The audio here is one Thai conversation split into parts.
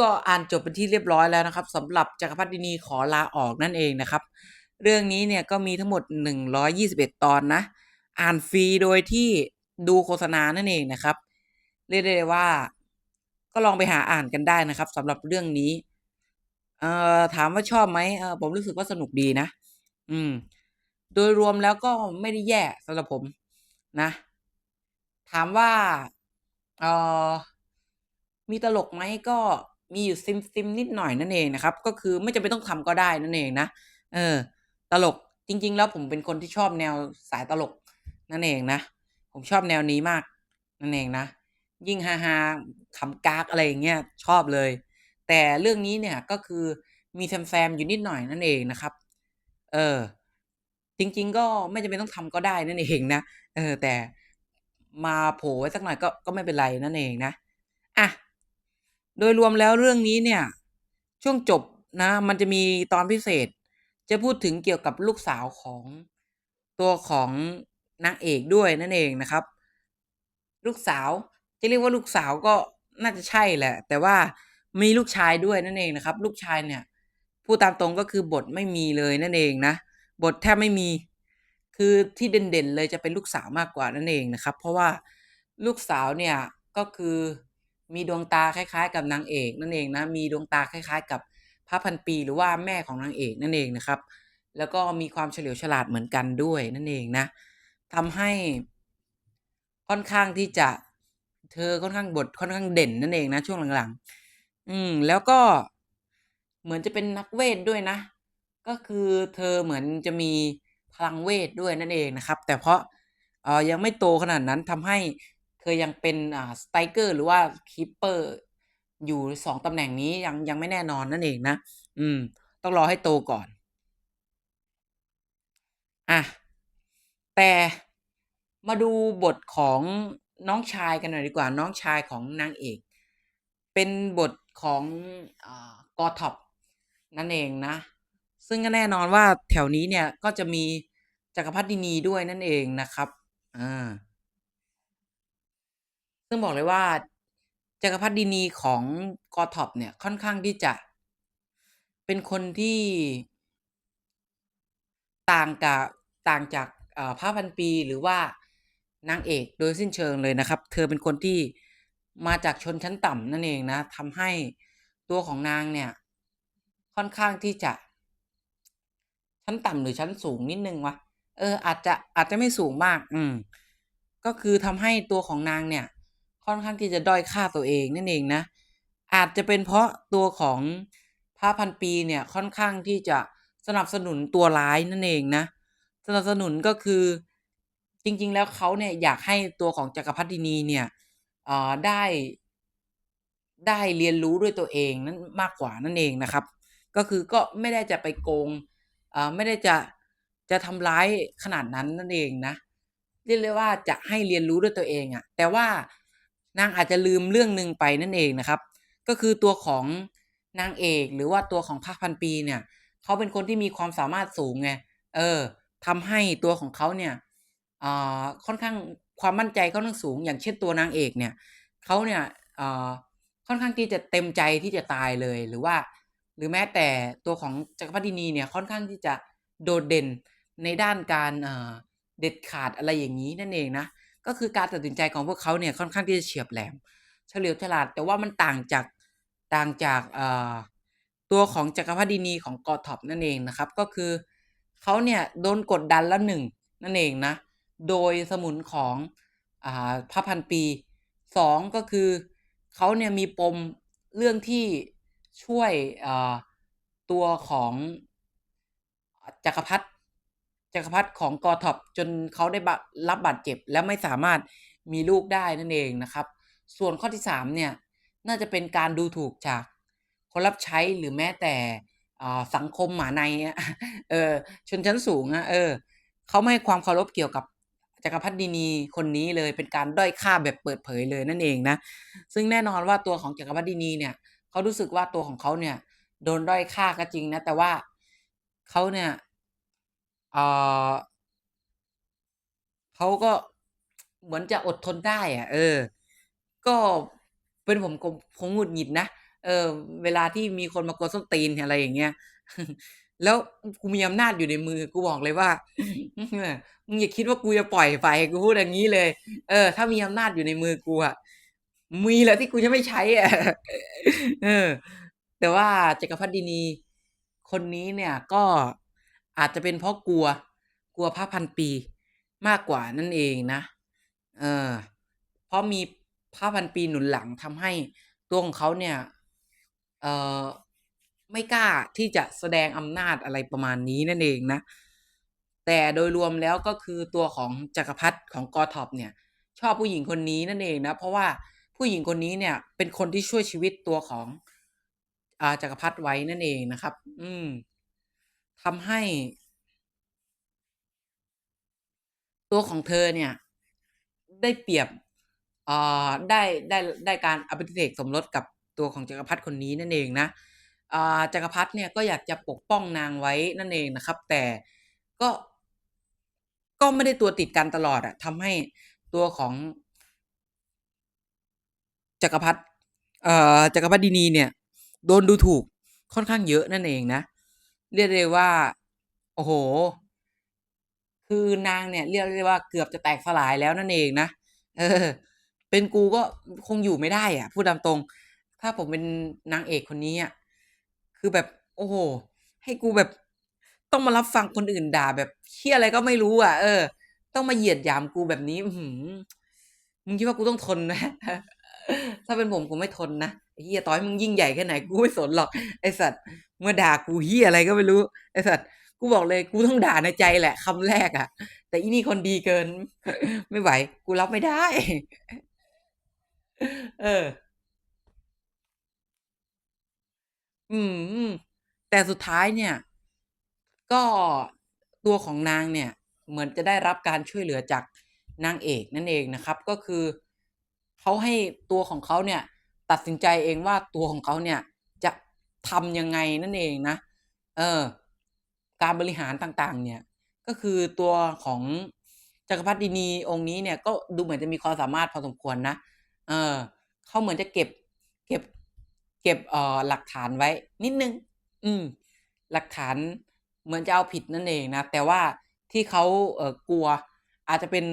ก็อ่านจบเป็นที่เรียบร้อยแล้วนะครับสำหรับจักรพรรดินีขอลาออกนั่นเองนะครับ เรื่องนี้เนี่ยก็มีทั้งหมด 121 ตอนนะ อ่านฟรีโดยที่ดูโฆษณานั่นเองนะครับ เรียกได้ว่า ก็ลองไปหาอ่านกันได้นะครับสำหรับเรื่องนี้เอ่อถามว่าชอบไหมเออผมรู้สึกว่าสนุกดีนะ อืม โดยรวมแล้วก็ไม่ได้แย่สำหรับผมนะ ถามว่าเอ่อมีตลกไหมก็ มีอยู่ซิมซิมนิดหน่อยนั่นเองนะครับ ก็คือไม่จำเป็นต้องทำก็ได้นั่นเองนะ เออ ตลกจริง ๆ แล้วผมเป็นคนที่ชอบแนวสายตลกนั่นเองนะ ผมชอบแนวนี้มาก นั่นเองนะ ยิ่งฮาฮาขำกากอะไรอย่างเงี้ยชอบเลย แต่เรื่องนี้เนี่ยก็คือมีแซมๆอยู่นิดหน่อยนั่นเองนะครับ เออ จริง ๆ ก็ไม่จำเป็นต้องทำก็ได้นั่นเองนะ เออ แต่มาโผล่ไว้สักหน่อยก็ก็ไม่เป็นไรนั่นเองนะ อะ โดยรวมแล้วเรื่องนี้เนี่ย ช่วงจบนะ มันจะมีตอนพิเศษ จะพูดถึงเกี่ยวกับลูกสาวของตัวของนางเอกด้วยนั่นเองนะครับ ลูกสาวจะเรียกว่าลูกสาวก็น่าจะใช่แหละ แต่ว่ามีลูกชายด้วยนั่นเองนะครับ ลูกชายเนี่ยพูดตามตรงก็คือบทไม่มีเลยนั่นเองนะบทแทบไม่มีคือที่เด่นๆเลยจะเป็นลูกสาวมากกว่านั่นเองนะครับ เพราะว่าลูกสาวเนี่ยก็คือ มีดวงตาคล้าย ๆ กับนางเอกนั่นเองนะมีดวงตาคล้าย ๆ กับพระพันปีหรือว่าแม่ของนางเอกนั่นเองนะครับ แล้วก็มีความเฉลียวฉลาดเหมือนกันด้วยนั่นเองนะทำให้ค่อนข้างที่จะเธอค่อนข้างบทค่อนข้างเด่นนั่นเองนะช่วงหลังๆ อืมแล้วก็เหมือนจะเป็นนักเวทด้วยนะ ก็คือเธอเหมือนจะมีพลังเวทด้วยนั่นเองนะครับ แต่เพราะเออยังไม่โตขนาดนั้นทำให้ เธอยังเป็นอ่าสไตรเกอร์หรือว่าคีปเปอร์อยู่สองตำแหน่งนี้ยังยังไม่แน่นอนนั่นเองนะ อืม ต้องรอให้โตก่อน อะ แต่มาดูบทของน้องชายกันหน่อยดีกว่า น้องชายของนางเอก เป็นบทของอากอท็อปนั่นเองนะ ซึ่งก็แน่นอนว่าแถวนี้เนี่ยก็จะมีจักรพรรดินีด้วยนั่นเองนะครับ อ่า ซึ่งบอกเลยว่าจักรพรรดินีของกอท็อปเนี่ยค่อนข้างที่จะ เป็นคนที่ต่างกับต่างจากพระพันปีหรือว่านางเอกโดยสิ้นเชิงเลยนะครับ เธอเป็นคนที่มาจากชนชั้นต่ำนั่นเองนะทำให้ตัวของนางเนี่ย ค่อนข้างที่จะ ชั้นต่ำหรือชั้นสูงนิดนึงวะเอออาจจะอาจจะไม่สูงมาก อืมก็คือทำให้ตัวของนางเนี่ย ค่อนข้างที่จะด้อยค่าตัวเองนั่นเองนะ อาจจะเป็นเพราะตัวของพระพันปีเนี่ยค่อนข้างที่จะสนับสนุนตัวร้ายนั่นเองนะ สนับสนุนก็คือจริง ๆ แล้วเขาเนี่ยอยากให้ตัวของจักรพรรดินีเนี่ยอ่อได้ได้เรียนรู้ด้วยตัวเองนั้นมากกว่านั่นเองนะครับ ก็คือก็ไม่ได้จะไปโกงอ่าไม่ได้จะจะทำร้ายขนาดนั้นนั่นเองนะเรียกได้ว่าจะให้เรียนรู้ด้วยตัวเองอะแต่ว่า นางอาจจะลืมเรื่องหนึ่งไปนั่นเองนะครับ ก็คือตัวของนางเอกหรือว่าตัวของพระพันปีเนี่ยเขาเป็นคนที่มีความสามารถสูงไงเออทำให้ตัวของเขาเนี่ยอ่าค่อนข้างความมั่นใจค่อนข้างสูง อย่างเช่นตัวนางเอกเนี่ยเขาเนี่ยอ่าค่อนข้างที่จะเต็มใจที่จะตายเลยหรือว่า หรือแม้แต่ตัวของจักรพรรดินีเนี่ยค่อนข้างที่จะโดดเด่นในด้านการเออเด็ดขาดอะไรอย่างนี้นั่นเองนะ ก็คือการตัดสินใจของพวกเขาเนี่ยค่อนข้างที่จะเฉียบแหลม เฉลียวฉลาด แต่ว่ามันต่างจากต่างจากตัวของจักรพรรดินีของกอท็อปนั่นเองนะครับ ก็คือเขาเนี่ยโดนกดดันละหนึ่งนั่นเองนะ โดยสมุนของอพระพันปีสองก็คือเขาเนี่ยมีปมเรื่องที่ช่วยตัวของจักรพรรดิ จักรพรรดิของกอท็อปจนเขาได้รับบาดเจ็บ และไม่สามารถมีลูกได้นั่นเองนะครับ ส่วนข้อที่สามเนี่ยน่าจะเป็นการดูถูกจากคนรับใช้หรือแม้แต่สังคมหมาในเออชนชั้นสูงอะเออเขาไม่ให้ความเคารพเกี่ยวกับจักรพรรดินีคนนี้เลยเป็นการด้อยค่าแบบเปิดเผยเลยนั่นเองนะซึ่งแน่นอนว่าตัวของจักรพรรดินีเนี่ยเขารู้สึกว่าตัวของเขาเนี่ยโดนด้อยค่าก็จริงนะแต่ว่าเขาเนี่ย ออเขาก็ เหมือนจะอดทนได้อะ เออ ก็เป็นผม ผม ผมหงุดหงิดนะ เออ เวลาที่มีคนมากวนส้นตีน อะไรอย่างเงี้ย แล้วกูมีอำนาจอยู่ในมือ กูบอกเลยว่า มึงอย่าคิดว่ากูจะปล่อยไป กูพูดอย่างงี้เลย เออ ถ้ามีอำนาจอยู่ในมือกูอะ มีแหละที่กูจะไม่ใช้อะ เออ แต่ว่าจักรพรรดินีคนนี้เนี่ยก็ อาจจะเป็นเพราะกลัวกลัวพระพันปีมากกว่านั่นเองนะ เออเพราะมีพระพันปีหนุนหลังทำให้ตัวของเขาเนี่ย เอ่อไม่กล้าที่จะแสดงอำนาจอะไรประมาณนี้นั่นเองนะ แต่โดยรวมแล้วก็คือตัวของจักรพรรดิของกอทอปเนี่ย ชอบผู้หญิงคนนี้นั่นเองนะ เพราะว่าผู้หญิงคนนี้เนี่ย เป็นคนที่ช่วยชีวิตตัวของอาจักรพรรดิไว้นั่นเองนะครับ อืม ทำให้ ตัวของเธอเนี่ย ได้เปรียบอ่าได้ได้ได้การอภิเษกสมรสกับตัวของจักรพรรดิคนนี้นั่นเองนะอ่าจักรพรรดิเนี่ยก็อยากจะปกป้องนางไว้นั่นเองนะครับ แต่ก็ก็ไม่ได้ตัวติดกันตลอดอะทำให้ตัวของจักรพรรดิเอ่อจักรพรรดินีเนี่ย โดนดูถูกค่อนข้างเยอะนั่นเองนะ เรียกได้ว่า โอ้โฮคือนางเนี่ย เรียกได้ว่าเกือบจะแตกสลายแล้วนั่นเองนะ เออ เป็นกูก็คงอยู่ไม่ได้อะ พูดตามตรง ถ้าผมเป็นนางเอกคนนี้อะ คือแบบ โอ้โฮให้กูแบบต้องมารับฟังคนอื่นด่าแบบเหี้ยอะไรก็ไม่รู้อะ เออ ต้องมาเหยียดหยามกูแบบนี้ อืมึงคิดว่ากูต้องทนไหม ถ้าเป็นผมกูไม่ทนนะเหี้ยต่อให้มึงยิ่งใหญ่แค่ไหนกูไม่สนหรอกไอ้สัตว์เมาด่ากูเหี้ยอะไรก็ไม่รู้ไอ้สัตว์กูบอกเลยกูต้องด่าในใจแหละคำแรกอะแต่อีนี่คนดีเกิน ไม่ไหว กูรับไม่ได้ เออ อืม แต่สุดท้ายเนี่ย ก็ตัวของนางเนี่ย เหมือนจะได้รับการช่วยเหลือจากนางเอกนั่นเองนะครับ ก็คือ เขาให้ตัวของเขาเนี่ยตัดสินใจเองว่าตัวของเขาเนี่ยจะทำยังไงนั่นเองนะ เออ การบริหารต่างๆ เนี่ย ก็คือตัวของจักรพรรดินีองค์นี้เนี่ยก็ดูเหมือนจะมีความสามารถพอสมควรนะ เออ เขาเหมือนจะเก็บ เก็บ เก็บเอ่อหลักฐานไว้ นิดนึง อืม หลักฐานเหมือนจะเอาผิดนั่นเองนะ แต่ว่าที่เขาเออกลัวอาจจะเป็น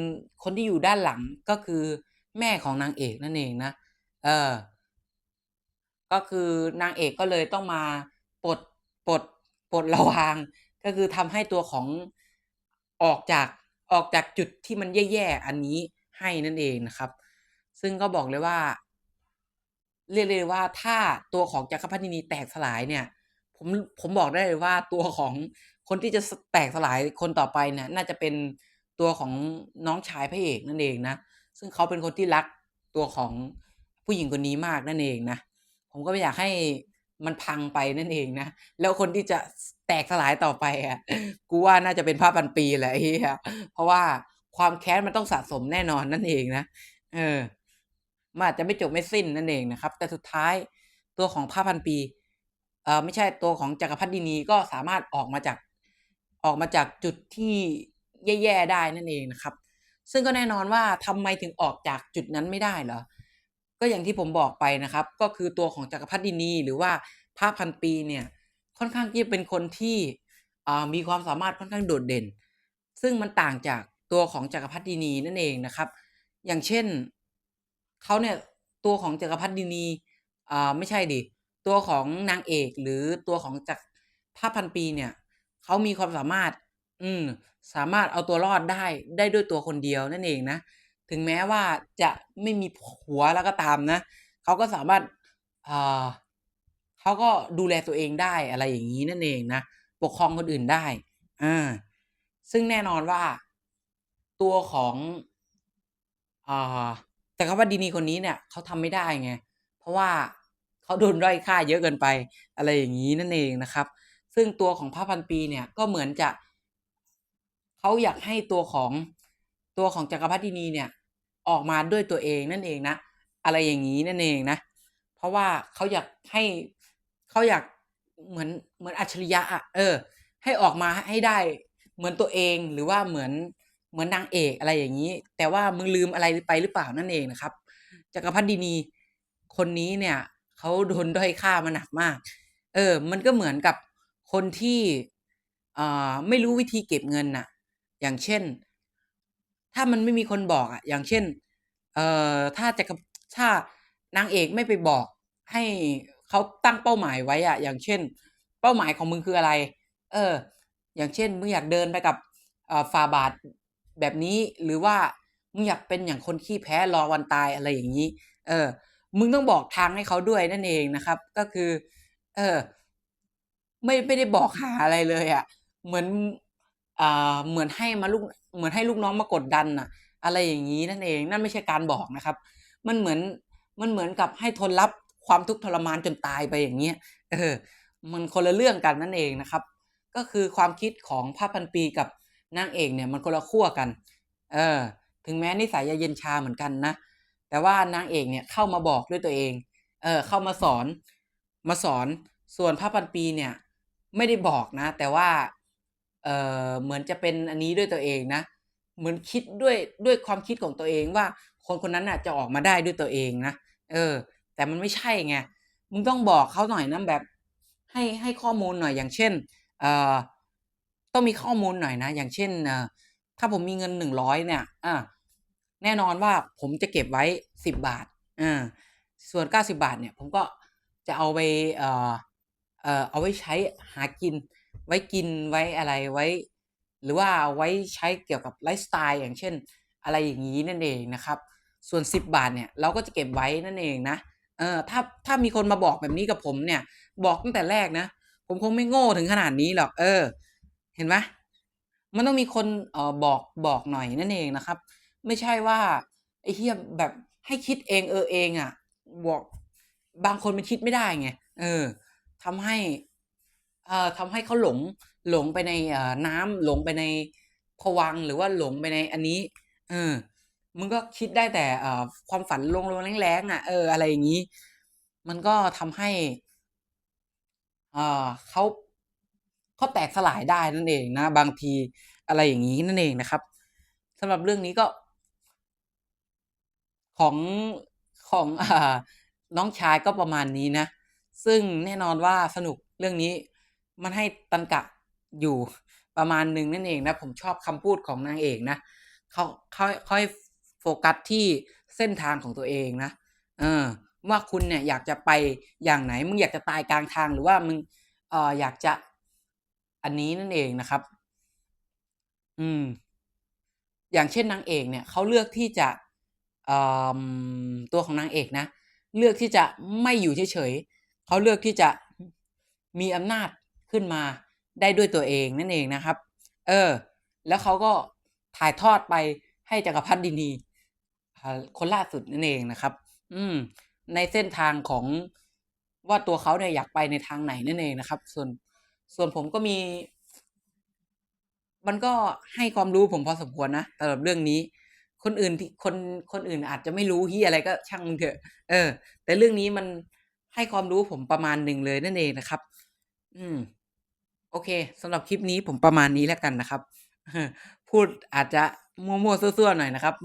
คนที่อยู่ด้านหลังก็คือ แม่ของนางเอกนั่นเองนะ เออ ก็คือนางเอกก็เลยต้องมาปลดปลดปลดระวาง ก็คือทำให้ตัวของออกจากออกจากจุดที่มันแย่ๆอันนี้ให้นั่นเองนะครับ ซึ่งก็บอกเลยว่า เรียกเลยว่าถ้าตัวของจักรพรรดินีแตกสลายเนี่ย ผมผมบอกได้เลยว่าตัวของคนที่จะแตกสลายคนต่อไปเนี่ย น่าจะเป็นตัวของน้องชายพระเอกนั่นเองนะ ซึ่งเขาเป็นคนที่รักตัวของผู้หญิงคนนี้มากนั่นเองนะผมก็ไม่อยากให้มันพังไปนั่นเองนะแล้วคนที่จะแตกสลายต่อไปอะกูว่าน่าจะเป็นพระพันปีแหละไอ้เหี้ยเพราะว่าความแค้นมันต้องสะสมแน่นอนนั่นเองนะเออมันอาจจะไม่จบไม่สิ้นนั่นเองนะครับ แต่สุดท้ายตัวของพระพันปีเอ่อไม่ใช่ตัวของจักรพรรดินีก็สามารถออกมาจากออกมาจากจุดที่แย่ๆได้นั่นเองนะครับ ซึ่งก็แน่นอนว่าทำไมถึงออกจากจุดนั้นไม่ได้เหรอ ก็อย่างที่ผมบอกไปนะครับ ก็คือตัวของจักรพรรดินี หรือว่าพระพันปีเนี่ยค่อนข้างที่จะเป็นคนที่มีความสามารถค่อนข้างโดดเด่น ซึ่งมันต่างจากตัวของจักรพรรดินีนั่นเองนะครับ อย่างเช่นเขาเนี่ยตัวของจักรพรรดินีอ่าไม่ใช่สิตัวของนางเอกหรือตัวของจักพระพันปีเนี่ยเขามีความสามารถ อืม สามารถเอาตัวรอดได้ ได้ด้วยตัวคนเดียวนั่นเองนะ ถึงแม้ว่าจะไม่มีผัวแล้วก็ตามนะ เขาก็สามารถอ่าเขาก็ดูแลตัวเองได้อะไรอย่างงี้นั่นเองนะ ปกครองคนอื่นได้ อ่า ซึ่งแน่นอนว่าตัวของอ่าจักรพรรดินีคนนี้เนี่ยเขาทำไม่ได้ไง เพราะว่าเขาโดนด้อยค่าเยอะเกินไป อะไรอย่างงี้นั่นเองนะครับ ซึ่งตัวของพระพันปีเนี่ยก็เหมือนจะ เขาอยากให้ตัวของตัวของจักรพรรดินีเนี่ยออกมาด้วยตัวเองนั่นเองนะ อะไรอย่างงี้นั่นเองนะ เพราะว่าเขาอยากให้เขาอยากเหมือนเหมือนอัจฉริยะอะเออ ให้ออกมาให้ได้เหมือนตัวเองหรือว่าเหมือนเหมือนนางเอกอะไรอย่างงี้ แต่ว่ามึงลืมอะไรไปหรือเปล่านั่นเองนะครับจักรพรรดินีคนนี้เนี่ยเขาโดนด้อยค่ามาหนักมาก เออ มันก็เหมือนกับคนที่อ่าไม่รู้วิธีเก็บเงินน่ะ อย่างเช่น ถ้ามันไม่มีคนบอกอะ อย่างเช่น เอ่อถ้าจะกับถ้านางเอกไม่ไปบอก ให้เขาตั้งเป้าหมายไว้อะ อย่างเช่น เป้าหมายของมึงคืออะไร เออ อย่างเช่นมึงอยากเดินไปกับเอ่อฝ่าบาทแบบนี้หรือว่ามึงอยากเป็นอย่างคนขี้แพ้รอวันตายอะไรอย่างนี้ เออ มึงต้องบอกทางให้เขาด้วยนั่นเองนะครับ ก็คือ เออ ไม่ไม่ได้บอกหาอะไรเลยอะเหมือน เหมือนให้มาลูกเหมือนให้ลูกน้องมากดดันน่ะอะไรอย่างนี้นั่นเอง นั่นไม่ใช่การบอกนะครับ มันเหมือนมันเหมือนกับให้ทนรับความทุกข์ทรมานจนตายไปอย่างเงี้ยเออมันคนละเรื่องกันนั่นเองนะครับ ก็คือความคิดของผ้าพันปีกับนางเอกเนี่ยมันคนละขั้วกัน เออ ถึงแม้นิสัยจะเย็นชาเหมือนกันนะ แต่ว่านางเอกเนี่ยเข้ามาบอกด้วยตัวเอง เออ เข้ามาสอน มาสอน ส่วนผ้าพันปีเนี่ย ไม่ได้บอกนะ แต่ว่า เออเหมือนจะเป็นอันนี้ด้วยตัวเองนะ เหมือนคิดด้วยด้วยความคิดของตัวเองว่า คนคนนั้นน่ะจะออกมาได้ด้วยตัวเองนะเออ แต่มันไม่ใช่ไงมึงต้องบอกเขาหน่อยนะแบบ ให้ให้ข้อมูลหน่อยอย่างเช่นเอ่อต้องมีข้อมูลหน่อยนะ อย่างเช่นเอ่อถ้าผมมีเงิน100เนี่ยอาแน่นอนว่าผมจะเก็บไว้10บบาทอาส่วน90บาทเนี่ย ผมก็จะเอาไปเอ่อเอ่อเอาไว้ใช้หากิน ไว้กินไว้อะไรไว้ หรือว่าเอาไว้ใช้เกี่ยวกับไลฟ์สไตล์อย่างเช่น อะไรอย่างงี้นั่นเองนะครับ ส่วน 10 บาทเนี่ยเราก็จะเก็บไว้นั่นเองนะเออถ้าถ้ามีคนมาบอกแบบนี้กับผมเนี่ย บอกตั้งแต่แรกนะ ผมคงไม่โง่ถึงขนาดนี้หรอกเออ เห็นไหมมันต้องมีคนเออบอกบอกหน่อยนั่นเองนะครับ ไม่ใช่ว่าไอ้เหี้ยแบบให้คิดเองเออเองอะบอกบางคนมันคิดไม่ได้ไงเออทำให้ เอ่อทำให้เขาหลงหลงไปในเอ่อน้ำหลงไปในภวังค์หรือว่าหลงไปในอันนี้เออมึงก็คิดได้แต่เอ่อความฝันลงๆแล้งๆอะเอออะไรอย่างงี้ มันก็ทำให้อ่าเขาเขาแตกสลายได้นั่นเองนะ บางทีอะไรอย่างงี้นั่นเองนะครับสำหรับเรื่องนี้ก็ ของของอาน้องชายก็ประมาณนี้นะ ซึ่งแน่นอนว่าสนุกเรื่องนี้ มันให้ตรรกะอยู่ประมาณหนึ่งนั่นเองนะ ผมชอบคำพูดของนางเอกนะเขาเขาเขาให้โฟกัสที่เส้นทางของตัวเองนะเออว่าคุณเนี่ยอยากจะไปอย่างไหน มึงอยากจะตายกลางทางหรือว่ามึงเอออยากจะอันนี้นั่นเองนะครับ อืม อย่างเช่นนางเอกเนี่ยเขาเลือกที่จะตัวของนางเอกนะ เลือกที่จะไม่อยู่เฉยๆเขาเลือกที่จะมีอำนาจ ขึ้นมาได้ด้วยตัวเองนั่นเองนะครับ เออ แล้วเขาก็ถ่ายทอดไปให้จักรพรรดินีคนล่าสุดนั่นเองนะครับ อืม ในเส้นทางของว่าตัวเขาเนี่ยอยากไปในทางไหนนั่นเองนะครับ ส่วนส่วนผมก็มี มันก็ให้ความรู้ผมพอสมควรนะสำหรับเรื่องนี้ คนอื่นที่คนคนอื่นอาจจะไม่รู้เหี้ยอะไรก็ช่างมันเถอะ เออ แต่เรื่องนี้มันให้ความรู้ผมประมาณหนึ่งเลยนั่นเองนะครับ อืม โอเคสำหรับคลิปนี้ผมประมาณนี้แล้วกันนะครับ พูดอาจจะมั่วๆซั่วๆหน่อยนะครับ